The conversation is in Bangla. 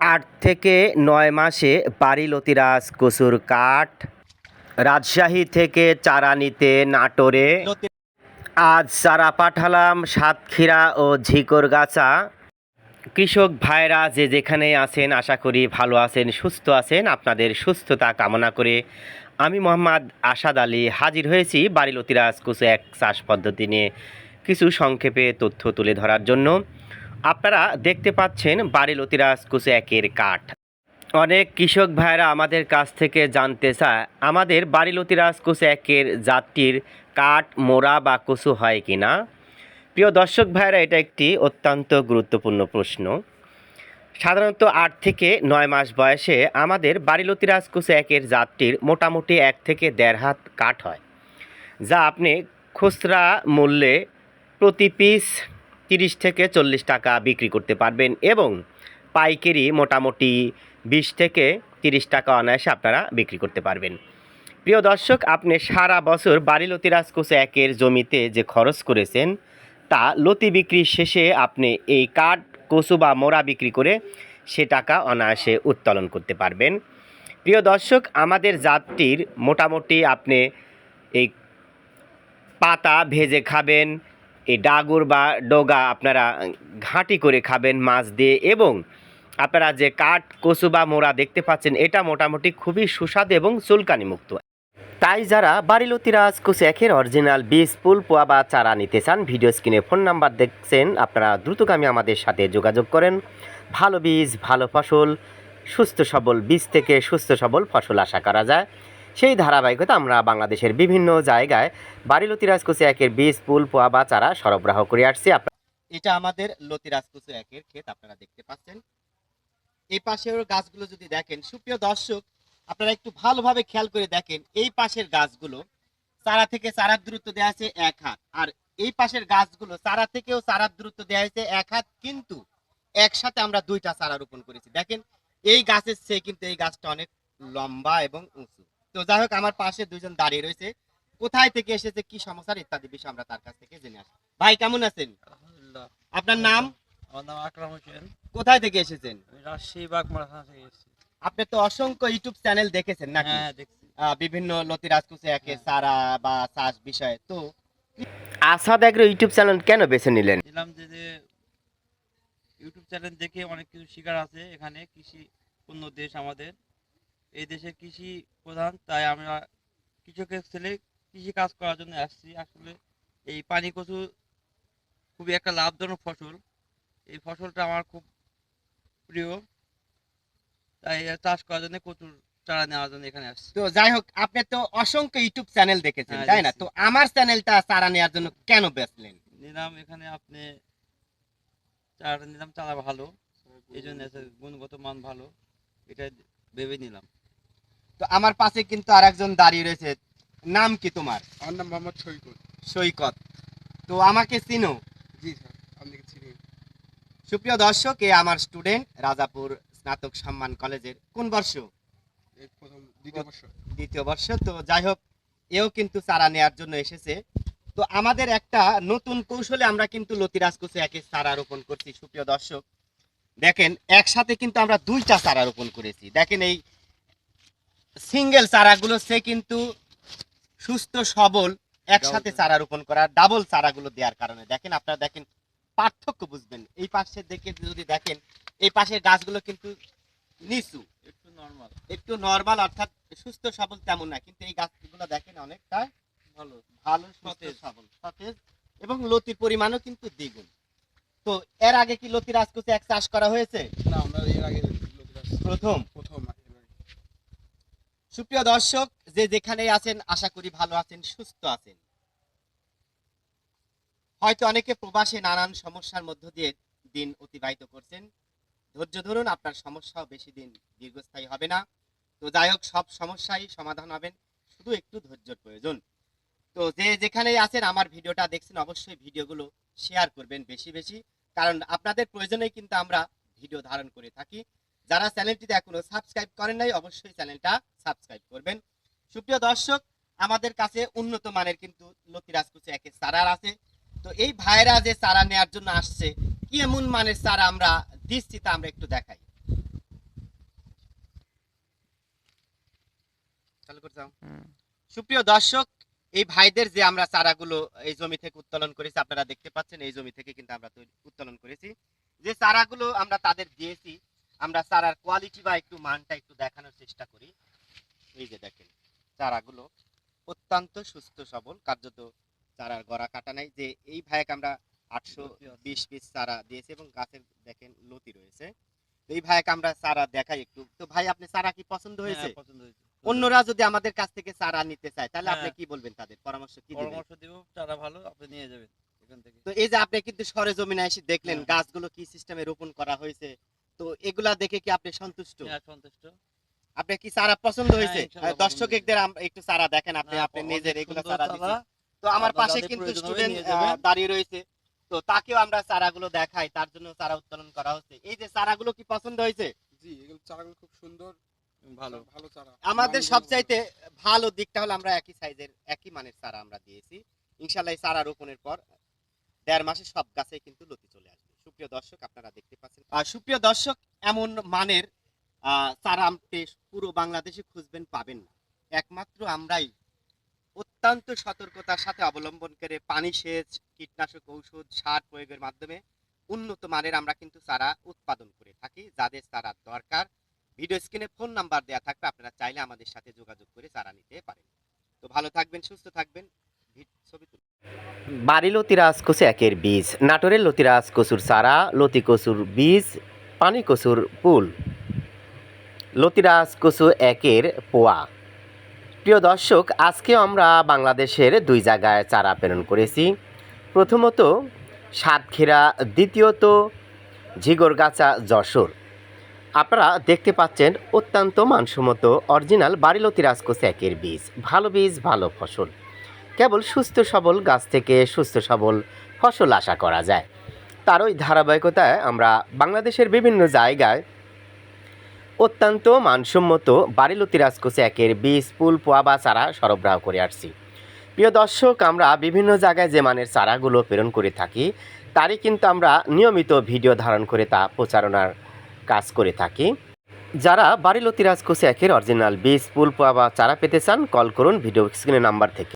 আট থেকে নয় মাসে বাড়ি লতিরাজ কচুর কাঠ। রাজশাহী থেকে চারা নিতে নাটোরে। আজ চারা পাঠালাম সাতক্ষীরা ও ঝিকরগাছা। কৃষক ভাইরা যে যেখানে আছেন, আশা করি ভালো আছেন, সুস্থ আছেন। আপনাদের সুস্থতা কামনা করে আমি মোহাম্মদ আসাদ আলী হাজির হয়েছি বাড়ি লতিরাজ কুচু এক চাষ পদ্ধতি নিয়ে কিছু সংক্ষেপে তথ্য তুলে ধরার জন্য। আপনারা দেখতে পাচ্ছেন বাড়ি লতিরাজ কুচু একের কাঠ। অনেক কৃষক ভাইরা আমাদের কাছ থেকে জানতে চায়, আমাদের বাড়ি লতিরাজ কুচু একের জাতটির কাঠ, মোড়া বা কচু হয় কি না প্রিয় দর্শক ভাইরা এটা একটি অত্যন্ত গুরুত্বপূর্ণ প্রশ্ন। সাধারণত আট থেকে নয় মাস বয়সে আমাদের বাড়িলতি রাজকুচে একের জাতটির মোটামুটি এক থেকে দেড় হাত কাঠ হয়, যা আপনি খুচরা মূল্যে প্রতি পিস তিরিশ থেকে চল্লিশ টাকা বিক্রি করতে পারবেন এবং পাইকারি মোটামুটি বিশ থেকে তিরিশ টাকা অনায়াসে আপনারা বিক্রি করতে পারবেন। প্রিয় দর্শক, আপনি সারা বছর বাড়িলতি রাজকুচে একের জমিতে যে খরচ করেছেন, তা লতি বিক্রির শেষে আপনি এই কাঠ, কচু বা মোড়া বিক্রি করে সে টাকা অনায়াসে উত্তোলন করতে পারবেন। প্রিয় দর্শক, আমাদের জাতটির মোটামুটি আপনি এই পাতা ভেজে খাবেন এই ডাগুর বা ডগা আপনারা ঘাঁটি করে খাবেন, মাছ দিয়ে এবং আপনারা যে কাঠ, কচু বা মোড়া দেখতে পাচ্ছেন, এটা মোটামুটি খুবই সুস্বাদু এবং চুলকানি মুক্ত তাই যারা বাড়িলতিরাজ একের অরিজিনাল বীজ পুল পোয়া বা চারা নিতে চান, ভিডিও স্ক্রিনে ফোন নাম্বার দেখছেন, আপনারা দ্রুতগামী আমাদের সাথে যোগাযোগ করেন। ভালো বীজ, ভালো ফসল, সুস্থ সবল বীজ থেকে সুস্থ সবল ফসল আশা করা যায়। সেই ধারাবাহিকতা আমরা বাংলাদেশের বিভিন্ন জায়গায় বাড়িলতিরাজ কুচি একের বীজ পুল পোয়া বা চারা সরবরাহ করে আসছি। এটা আমাদের লতিরাজ কুচু একের ক্ষেত, আপনারা দেখতে পাচ্ছেন। এই পাশের গাছগুলো যদি দেখেন, সুপ্রিয় দর্শক, আপনারা একটু ভালোভাবে খেয়াল করে দেখেন, এই পাশের গাছগুলো চারা থেকে চারার দূরত্ব দেওয়া আছে এক হাত। আর এই পাশের গাছগুলো চারা থেকেও চারার দূরত্ব দেওয়া হয়েছে এক হাত, কিন্তু একসাথে আমরা দুইটা চারা রোপণ করেছি। দেখেন, এই গাছের চেয়ে কিন্তু এই গাছটা অনেক লম্বা এবং উঁচু। তো যাই হোক আমার পাশে দুইজন দাঁড়িয়ে রয়েছে। কোথায় থেকে এসেছে কি সমস্যার ইত্যাদি বিষয় আমরা তার কাছ থেকে জেনে আসি। ভাই কেমন আছেন? আপনার নাম? আমার নাম আকরাম হোসেন। কোথায় থেকে এসেছেন? রাজশাহী বাগমারা থেকে এসেছি। আপনি তো অসংখ্য ইউটিউব চ্যানেল দেখেছেন নাকি? হ্যাঁ দেখছি। বিভিন্ন লতি একে হ্যাঁ। সারা বা চাষ বিষয়ে। তো আসাদ এগ্রো ইউটিউব চ্যানেল কেন বেছে নিলেন? দিলাম যে যে ইউটিউব চ্যানেল দেখে অনেক কিছু শিকার আছে এখানে কৃষি পূর্ণ দেশ আমাদের। এই দেশের কৃষি প্রধান তাই আমরা কৃষকের ছেলে কৃষি কাজ করার জন্য আসছি। আসলে এই পানি কচু খুবই একটা লাভজনক ফসল। এই ফসলটা আমার খুব প্রিয়। তাই চাষ করার জন্য কচুর চারা নেওয়ার জন্য এখানে আসছি। তো যাই হোক আপনি তো অসংখ্য ইউটিউব চ্যানেল দেখেছেন হ্যাঁ, তাই না? তো আমার চ্যানেলটা চারা নেওয়ার জন্য কেন বেচলেন? নিলাম এখানে আপনি চারাটা নিলাম চারা ভালো। এই জন্য গুণগত মান ভালো। এটা ভেবে নিলাম। তো আমার পাশে কিন্তু আর একজন দাঁড়িয়ে রয়েছে। নাম কি তোমার? আমার নাম মোহাম্মদ সৈকত। সৈকত। তো আমাকে চিনো? জি স্যার আপনাকে চিনি। সুপ্রিয় দর্শক এ আমার স্টুডেন্ট রাজাপুর স্নাতক সম্মান কলেজের। কোন বর্ষ? প্রথম দ্বিতীয় বর্ষ। দ্বিতীয় বর্ষ। তো যাই হোক এও কিন্তু চারা নেওয়ার জন্য এসেছে। তো আমাদের একটা নতুন কৌশলে আমরা কিন্তু লতিরাজ কুচে একে চারা রোপণ করছি সুপ্রিয় দর্শক। দেখেন একসাথে কিন্তু আমরা দুইটা চারা রোপণ করেছি। দেখেন এই সিঙ্গেল চারাগুলো সে কিন্তু সুস্থ সবল একসাথে চারা রোপণ করা ডাবল চারাগুলো দেওয়ার কারণে। দেখেন আপনারা দেখেন পার্থক্য বুঝবেন। এই পাশের দেখে যদি দেখেন এই পাশের গাছগুলো কিন্তু নিচু। একটু নর্মাল একটু নর্মাল অর্থাৎ সুস্থ সবল তেমন না। কিন্তু এই গাছগুলো দেখেন অনেকটা ভালো। ভালো সতেজ। সবল সতেজ এবং লতির পরিমাণও কিন্তু দ্বিগুণ। তো এর আগে কি লতি রাজকুচে এক চাষ করা হয়েছে? না আমরা এর আগে প্রথম। সুপ্রিয় দর্শক, যে যেখানে আছেন, আশা করি ভালো আছেন, সুস্থ আছেন। হয়তো অনেকে প্রবাসে নানান সমস্যার মধ্য দিয়ে দিন অতিবাহিত করছেন। ধৈর্য ধরুন, আপনার সমস্যাও বেশি দিন দীর্ঘস্থায়ী হবে না। তো যাই হোক, সব সমস্যাই সমাধান হবেন। শুধু একটু ধৈর্যের প্রয়োজন। তো যে যেখানেই আছেন, আমার ভিডিওটা দেখছেন, অবশ্যই ভিডিওগুলো শেয়ার করবেন বেশি বেশি। কারণ আপনাদের প্রয়োজনেই কিন্তু আমরা ভিডিও ধারণ করে থাকি। যারা চ্যানেলটিতে এখনও সাবস্ক্রাইব করেন নাই অবশ্যই চ্যানেলটা সাবস্ক্রাইব করবেন। সুপ্রিয় দর্শক আমাদের কাছে উন্নত মানের কিন্তু লতিরাজ কুচে একে সারার আছে। তো এই ভাইরা যে সারা নেয়ার জন্য আসছে কি এমন মানের সারা আমরা দিচ্ছি তা আমরা একটু দেখাই। সুপ্রিয় দর্শক এই ভাইদের যে আমরা চারাগুলো এই জমি থেকে উত্তোলন করেছি আপনারা দেখতে পাচ্ছেন এই জমি থেকে কিন্তু আমরা উত্তোলন করেছি। যে চারাগুলো আমরা তাদের দিয়েছি আমরা চারার কোয়ালিটি বা একটু মানটা একটু দেখানোর চেষ্টা করি। এই যে দেখেন চারাগুলো অত্যন্ত সুস্থ সবল কার্যত চারার গড়া কাটা নাই। যে এই ভাইকে আমরা আটশো বিশ পিস চারা দিয়েছি এবং গাছের দেখেন লতি রয়েছে। এই ভাইকে আমরা চারা দেখাই একটু। তো ভাই আপনি চারা কি পছন্দ হয়েছে? হ্যাঁ, পছন্দ হয়েছে। অন্যরা যদি আমাদের কাছ থেকে চারা নিতে চায় তাহলে আপনি হ্যাঁ। কি বলবেন তাদের? পরামর্শ কি পরামর্শ দিব চারা ভালো আপনি নিয়ে যাবেন এখান থেকে। তো এই যে আপনি কিন্তু সরে জমিনে এসে দেখলেন হ্যাঁ। গাছগুলো কি সিস্টেমে রোপণ করা হয়েছে তো এগুলা দেখে কি আপনি সন্তুষ্ট? হ্যাঁ, সন্তুষ্ট। আপনি কি চারা পছন্দ হ্যাঁ, হয়েছে? ইনশাআল্লাহ আহ, দর্শকদের একটু চারা দেখেন আপনি হ্যাঁ, আপনি নিজের এগুলো চারা। দিচ্ছেন। তো আমার পাশে কিন্তু স্টুডেন্ট দাঁড়িয়ে রয়েছে। তো তাকেও আমরা চারাগুলো দেখাই তার জন্য চারা উত্তোলন করা হচ্ছে। এই যে চারাগুলো কি পছন্দ হয়েছে? জি এগুলো চারাগুলো খুব সুন্দর ভালো। ভালো চারা। আমাদের সবচাইতে ভালো দিকটা হলো আমরা একই সাইজের একই মানের চারা আমরা দিয়েছি। ইনশাল্লাহ এই চারা রোপণের পর দেড় মাসে সব গাছে কিন্তু লতি সুপ্রিয় দর্শক, আপনারা দেখতে পাচ্ছেন। সুপ্রিয় দর্শক, এমন মানের চারা আপনি পুরো বাংলাদেশে খুঁজবেন, পাবেন না। একমাত্র আমরাই অত্যন্ত সতর্কতার সাথে অবলম্বন করে পানি সেচ, কীটনাশক ঔষধ, সার প্রয়োগের মাধ্যমে উন্নত মানের আমরা কিন্তু চারা উৎপাদন করে থাকি, যাদের চারা দরকার। ভিডিও স্ক্রিনে ফোন নাম্বার দেওয়া থাকবে, আপনারা চাইলে আমাদের সাথে যোগাযোগ করে চারা নিতে পারেন। তো ভালো থাকবেন, সুস্থ থাকবেন। বাড়ি লতিরাজ কচু একের বীজ, নাটোরের লতিরাজ কচুর চারা, লতি কচুর বীজ, পানি কচুর পুল লতিরাজ কচু একের পোয়া। প্রিয় দর্শক আজকে আমরা বাংলাদেশের দুই জায়গায় চারা প্রেরণ করেছি। প্রথমত সাতক্ষীরা, দ্বিতীয়ত ঝিগরগাছা, যশোর। আপনারা দেখতে পাচ্ছেন অত্যন্ত মানসম্মত, অরিজিনাল বাড়িলতি রাজকোষ একের বীজ। ভালো বীজ, ভালো ফসল। কেবল সুস্থ সবল গাছ থেকে সুস্থ সবল ফসল আশা করা যায়। তার ওই ধারাবাহিকতায় আমরা বাংলাদেশের বিভিন্ন জায়গায় অত্যন্ত মানসম্মত বাড়িলতি রাজকোষ একের বীজ পুল পোয়া বা চারা সরবরাহ করে আসছি। প্রিয় দর্শক, আমরা বিভিন্ন জায়গায় যে মানের চারাগুলো প্রেরণ করে থাকি, তারই কিন্তু আমরা নিয়মিত ভিডিও ধারণ করে তা প্রচারণার কাজ করে থাকি। যারা বাড়িলতি রাজকোষ একের অরিজিনাল বীজ পুল পোয়া বা চারা পেতে চান, কল করুন ভিডিও স্ক্রিনের নাম্বার থেকে।